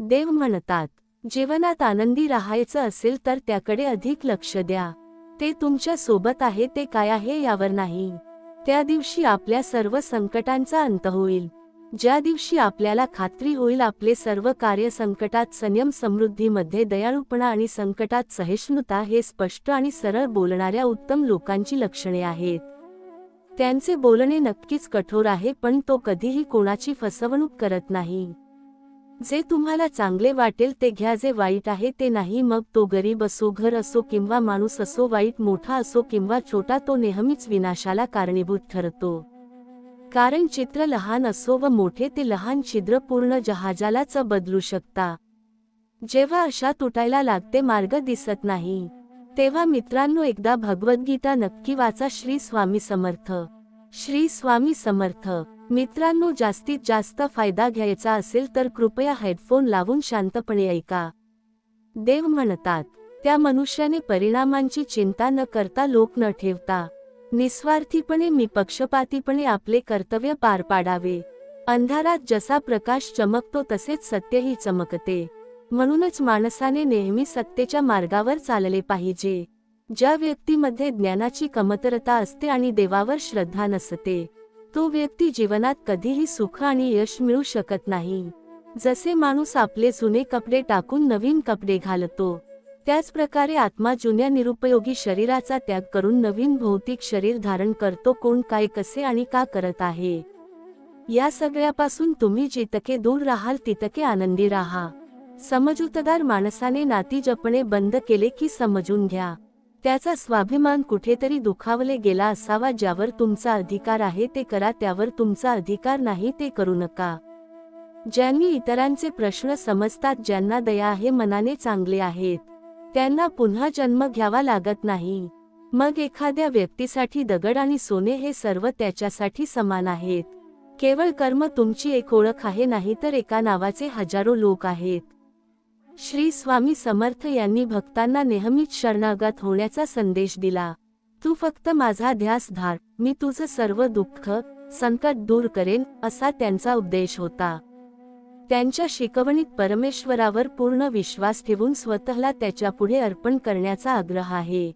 देव म्हणतात जीवनात आनंदी राहायचं असेल तर त्याकडे अधिक लक्ष द्या. ते तुमच्यासोबत आहे ते काय आहे यावर नाही. त्या दिवशी आपल्या सर्व संकटांचा अंत होईल. ज्या दिवशी आपल्याला खात्री होईल आपले सर्व कार्य संकटात संयम समृद्धीमध्ये दयाळूपणा आणि संकटात सहिष्णुता हे स्पष्ट आणि सरळ बोलणाऱ्या उत्तम लोकांची लक्षणे आहेत. त्यांचे बोलणे नक्कीच कठोर आहे पण तो कधीही कोणाची फसवणूक करत नाही. जे तुम्हाला चांगले वाटेल ते घ्या जे वाईट आहे ते नाही. मग तो गरीब असो घर असो किंवा माणूस असो वाईट मोठा असो किंवा छोटा तो नेहमीच विनाशाला कारणीभूत ठरतो. कारण चित्र लहान असो व मोठे ते लहान छिद्र पूर्ण जहाजालाच बदलू शकता. जेव्हा अशा तुटायला लागते मार्ग दिसत नाही. तेव्हा मित्रांनो एकदा भगवद्गीता नक्की वाचा. श्री स्वामी समर्थ. श्री स्वामी समर्थ. मित्रांनो जास्तीत जास्त फायदा घ्यायचा असेल तर कृपया हेडफोन लावून शांतपणे ऐका. देव म्हणतात त्या मनुष्याने परिणामांची चिंता न करता लोक न ठेवता निस्वार्थीपणे मी पक्षपातीपणे आपले कर्तव्य पार पाडावे. अंधारात जसा प्रकाश चमकतो तसेच सत्यही चमकते. म्हणूनच माणसाने नेहमी सत्तेच्या मार्गावर चालले पाहिजे. ज्या व्यक्तीमध्ये ज्ञानाची कमतरता असते आणि देवावर श्रद्धा नसते तो व्यक्ती जीवनात कधीही सुख आणि यश मिळू शकत नाही. जसे माणूस आपले जुने कपडे टाकून नवीन कपडे घालतो त्याच प्रकारे आत्मा जुन्या निरुपयोगी शरीराचा त्याग करून नवीन भौतिक शरीर धारण करतो कोण काय कसे आणि का करत आहे. या सगळ्यापासून तुम्ही जितके दूर राहाल तितके आनंदी राहा. समजूतदार माणसाने नाती जपणे बंद केले की समजून घ्या. त्याचा स्वाभिमान कुठेतरी दुखावले गेला असावा ज्यावर तुमचा अधिकार आहे ते करा त्यावर तुमचा अधिकार नाही ते करू नका. ज्यांनी इतरांचे प्रश्न समजतात ज्यांना दया आहे मनाने चांगले आहेत त्यांना पुन्हा जन्म घ्यावा लागत नाही. मग एखाद्या व्यक्तीसाठी दगड आणि सोने हे सर्व त्याच्यासाठी समान आहेत. केवळ कर्म तुमची एक ओळख आहे नाही तर एका नावाचे हजारो लोक आहेत. श्री स्वामी समर्थ यांनी भक्तांना नेहमीच शरणागत होण्याचा संदेश दिला. तू फक्त माझा ध्यास धार मी तुझं सर्व दुःख संकट दूर करेन असा त्यांचा उद्देश होता. त्यांच्या शिकवणीत परमेश्वरावर पूर्ण विश्वास ठेवून स्वतःला त्याच्यापुढे अर्पण करण्याचा आग्रह आहे.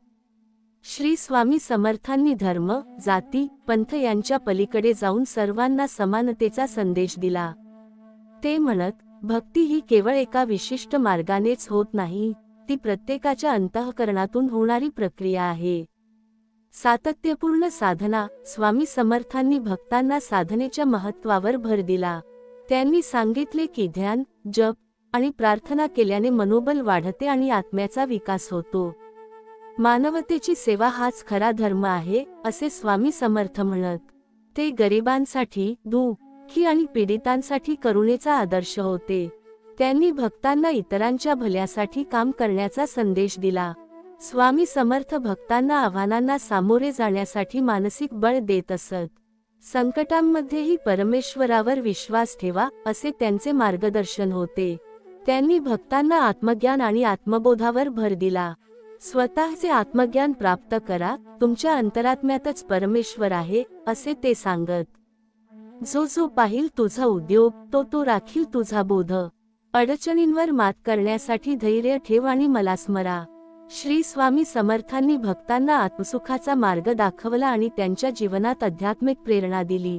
श्री स्वामी समर्थांनी धर्म जाती पंथ यांच्या पलीकडे जाऊन सर्वांना समानतेचा संदेश दिला. ते म्हणत भक्ती ही केवळ एका विशिष्ट मार्गानेच होत नाही ती प्रत्येकाच्या अंतःकरणातून होणारी प्रक्रिया आहे. सातत्यपूर्ण साधना स्वामी समर्थांनी भक्तांना साधनेच्या महत्वावर भर दिला. त्यांनी सांगितले की ध्यान जप आणि प्रार्थना केल्याने मनोबल वाढते आणि आत्म्याचा विकास होतो. मानवतेची सेवा हाच खरा धर्म आहे असे स्वामी समर्थ म्हणत. ते गरिबांसाठी दुःखी आणि पीडितांसाठी करुणेचा आदर्श होते. त्यांनी भक्तांना इतरांच्या भल्यासाठी काम करण्याचा संदेश दिला. स्वामी समर्थ भक्तांना आव्हानांना सामोरे जाण्यासाठी मानसिक बळ देत असत. संकटांमध्येही परमेश्वरावर विश्वास ठेवा असे त्यांचे मार्गदर्शन होते. त्यांनी भक्तांना आत्मज्ञान आणि आत्मबोधावर भर दिला. स्वतःचे आत्मज्ञान प्राप्त करा तुमच्या अंतरात्म्यातच परमेश्वर आहे असे ते सांगत. जो जो पाहिल तुझा उद्योग तो तो राखील तुझा बोध. अडचणींवर मात करण्यासाठी धैर्य ठेव आणि मला स्मरा. श्री स्वामी समर्थांनी भक्तांना आत्मसुखाचा मार्ग दाखवला आणि त्यांच्या जीवनात आध्यात्मिक प्रेरणा दिली.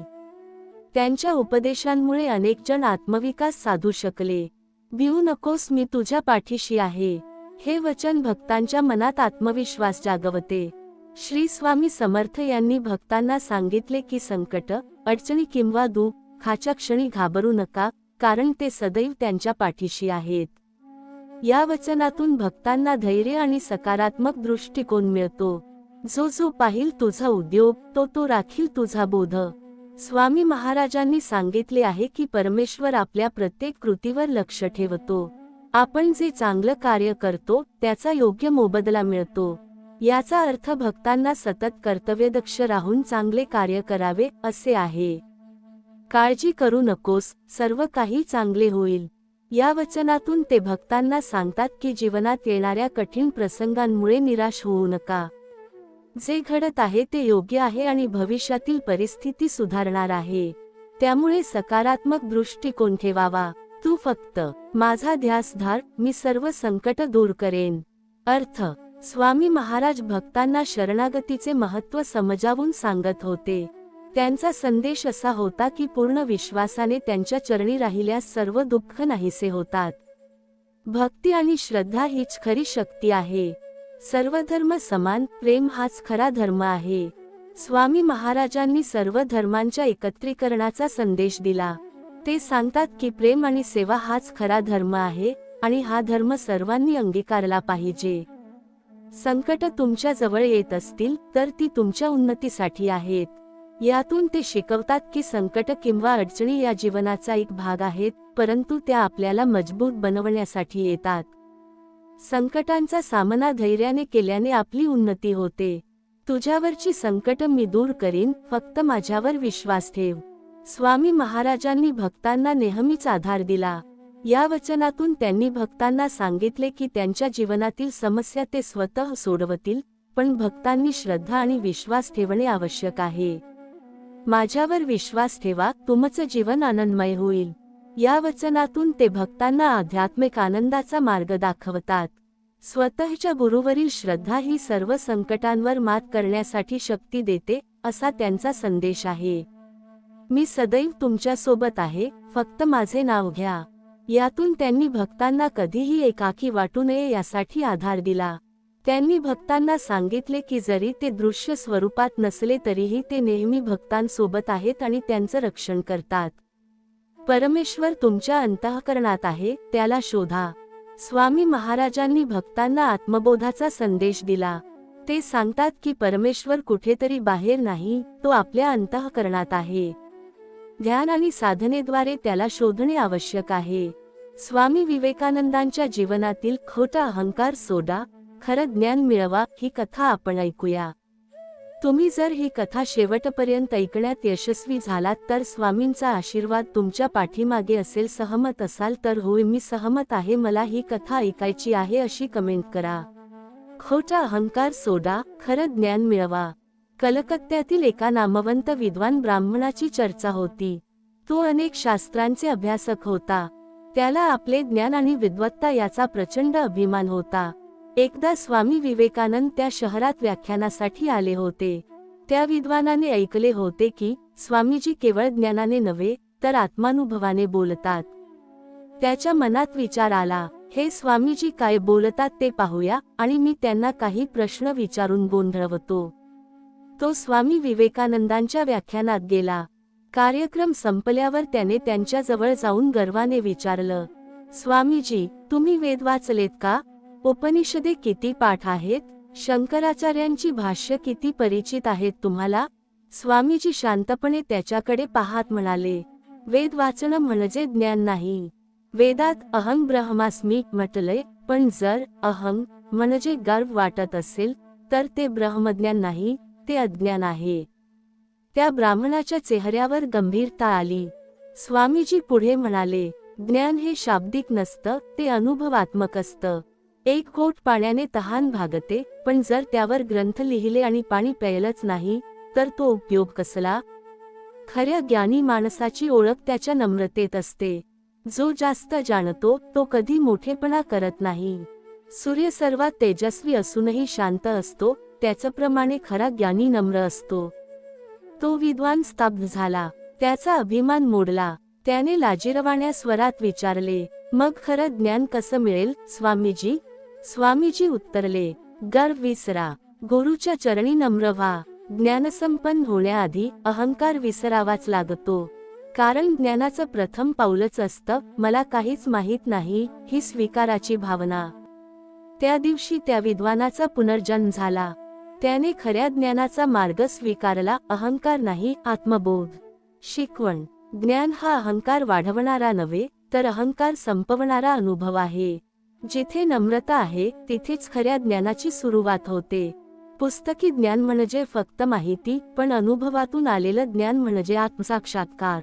त्यांच्या उपदेशांमुळे अनेक जण आत्मविकास साधू शकले. भिऊ नकोस मी तुझ्या पाठीशी आहे हे वचन भक्तांच्या मनात आत्मविश्वास जागवते. श्री स्वामी समर्थ यांनी भक्तांना सांगितले की संकट अडचणी किंवा दुःखाच्या क्षणी घाबरू नका कारण ते सदैव त्यांच्या पाठीशी आहेत. या वचनातून भक्तांना धैर्य आणि सकारात्मक दृष्टिकोन मिळतो. जो जो पाहिल तुझा उद्योग तो तो राखील तुझा बोध. स्वामी महाराजांनी सांगितले आहे की परमेश्वर आपल्या प्रत्येक कृतीवर लक्ष ठेवतो. आपण जे चांगलं कार्य करतो त्याचा योग्य मोबदला मिळतो. याचा अर्थ भक्तांना सतत कर्तव्यदक्ष राहून चांगले कार्य करावे असे आहे. काळजी करू नकोस सर्व काही चांगले होईल. या वचनातून ते भक्तांना सांगतात की जीवनात येणाऱ्या कठीण प्रसंगांमुळे निराश होऊ नका. जे घडत आहे ते योग्य आहे आणि भविष्यातील परिस्थिती सुधारणार आहे. त्यामुळे सकारात्मक दृष्टिकोन ठेवावा. तू फक्त माझा ध्यास धार मी सर्व संकट दूर करेन. अर्थ स्वामी महाराज भक्तांना शरणागतीचे महत्त्व समजावून सांगत होते. त्यांचा संदेश असा होता की पूर्ण विश्वासाने त्यांच्या चरणी राहिल्यास सर्व दुःख नाहीसे होतात. भक्ती आणि श्रद्धा हीच खरी शक्ती आहे. सर्व धर्म समान प्रेम हाच खरा धर्म आहे. स्वामी महाराजांनी सर्व धर्मांच्या एकत्रीकरणाचा संदेश दिला. ते सांगतात की प्रेम आणि सेवा हाच खरा धर्म आहे आणि हा धर्म सर्वांनी अंगीकारला पाहिजे. संकट तुमच्या जवळ येत असतील तर ती तुमच्या उन्नतीसाठी आहेत. यातून ते शिकवतात की संकट किंवा अडचणी या जीवनाचा एक भाग आहेत परंतु त्या आपल्याला मजबूत बनवण्यासाठी येतात. संकटांचा सामना धैर्याने केल्याने आपली उन्नती होते. तुझ्यावरची संकट मी दूर करीन फक्त माझ्यावर विश्वास ठेव. स्वामी महाराजांनी भक्तांना नेहमीच आधार दिला. या वचनातून त्यांनी भक्तांना सांगितले की त्यांच्या जीवनातील समस्या ते स्वतः सोडवतील पण भक्तांनी श्रद्धा आणि विश्वास ठेवणे आवश्यक आहे. माझ्यावर विश्वास ठेवा तुमचं जीवन आनंदमय होईल. या वचनातून ते भक्तांना आध्यात्मिक आनंदाचा मार्ग दाखवतात. स्वतःच्या गुरुवरील श्रद्धा ही सर्व संकटांवर मात करण्यासाठी शक्ती देते असा त्यांचा संदेश आहे. मी सदैव तुमच्यासोबत आहे फक्त माझे नाव घ्या. यातून त्यांनी भक्तांना कधीही एकाकी वाटू नये यासाठी आधार दिला. त्यांनी भक्तांना सांगितले की जरी ते दृश्य स्वरूपात नसले तरीही ते नेहमी भक्तांसोबत आहेत आणि त्यांचं रक्षण करतात. परमेश्वर तुमच्या अंतःकरणात आहे त्याला शोधा. स्वामी महाराजांनी भक्तांना आत्मबोधाचा संदेश दिला. ते सांगतात की परमेश्वर कुठेतरी बाहेर नाही तो आपल्या अंतःकरणात आहे. ध्यान आणि साधनेद्वारे त्याला शोधणे आवश्यक आहे. स्वामी विवेकानंदांच्या जीवनातील खोटा अहंकार सोडा खरं ज्ञान मिळवा ही कथा आपण ऐकूया. तुम्ही जर ही कथा शेवटपर्यंत ऐकण्यात यशस्वी झालात तर स्वामींचा आशीर्वाद तुमच्या पाठीमागे असेल सहमत असाल तर होय मी सहमत आहे मला ही कथा ऐकायची आहे अशी कमेंट करा. खोटा अहंकार सोडा खरं ज्ञान मिळवा. कलकत्त्यातील एका नामवंत विद्वान ब्राह्मणाची चर्चा होती. तो अनेक शास्त्रांचे अभ्यासक होता. त्याला आपले ज्ञान आणि विद्वत्ता याचा प्रचंड अभिमान होता. एकदा स्वामी विवेकानंद त्या शहरात व्याख्यानासाठी आले होते. त्या विद्वानाने ऐकले होते की स्वामीजी केवळ ज्ञानाने नव्हे तर आत्मानुभवाने बोलतात. त्याच्या मनात विचार आला हे स्वामीजी काय बोलतात ते पाहूया आणि मी त्यांना काही प्रश्न विचारून गोंधळवतो. तो स्वामी विवेकानंदांच्या व्याख्यानात गेला. कार्यक्रम संपल्यावर त्याने त्यांच्याजवळ जाऊन गर्वाने विचारलं स्वामीजी तुम्ही वेद वाचलेत का? उपनिषदे किती पाठ आहेत? शंकराचार्यांची भाष्य किती परिचित आहेत तुम्हाला स्वामीजी शांतपणे त्याच्याकडे पाहात म्हणाले वेद वाचणं म्हणजे ज्ञान नाही. वेदात अहं ब्रह्मास्मी म्हटलंय पण जर अहं म्हणजे गर्व वाटत असेल तर ते ब्रह्मज्ञान नाही ते अज्ञान आहे. त्या ब्राह्मणाच्या चेहऱ्यावर गंभीरता आली. स्वामीजी पुढे म्हणाले ज्ञान हे शाब्दिक नसतं ते अनुभवात्मक असतं. एक कोट पाण्याने तहान भागते पण जर त्यावर ग्रंथ लिहिले आणि पाणी प्यायलंच नाही तर तो उपयोग कसला? खऱ्या ज्ञानी माणसाची ओळख त्याच्या नम्रतेत असते. जो जास्त जाणतो तो कधी मोठेपणा करत नाही. सूर्य सर्वात तेजस्वी असूनही शांत असतो त्याचप्रमाणे खरा ज्ञानी नम्र असतो. तो विद्वान स्तब्ध झाला. त्याचा अभिमान मोडला. त्याने लाजिरवाण्या स्वरात विचारले मग खरं ज्ञान कसं मिळेल स्वामीजी? स्वामीजी उत्तरले गर्व विसरा. गुरुच्या चरणी नम्र व्हा. ज्ञानसंपन्न होण्याआधी अहंकार विसरावाच लागतो. कारण ज्ञानाचं प्रथम पाऊलच असतं मला काहीच माहीत नाही ही स्वीकाराची भावना. त्या दिवशी त्या विद्वानाचा पुनर्जन्म झाला. त्याने खऱ्या ज्ञानाचा मार्ग स्वीकारला अहंकार नाही आत्मबोध. शिकवण. ज्ञान हा अहंकार वाढवणारा नव्हे तर अहंकार संपवणारा अनुभव आहे. जिथे नम्रता आहे तिथेच खऱ्या ज्ञानाची सुरुवात होते. पुस्तकी ज्ञान म्हणजे फक्त माहिती पण अनुभवातून आलेलं ज्ञान म्हणजे आत्मसाक्षात्कार.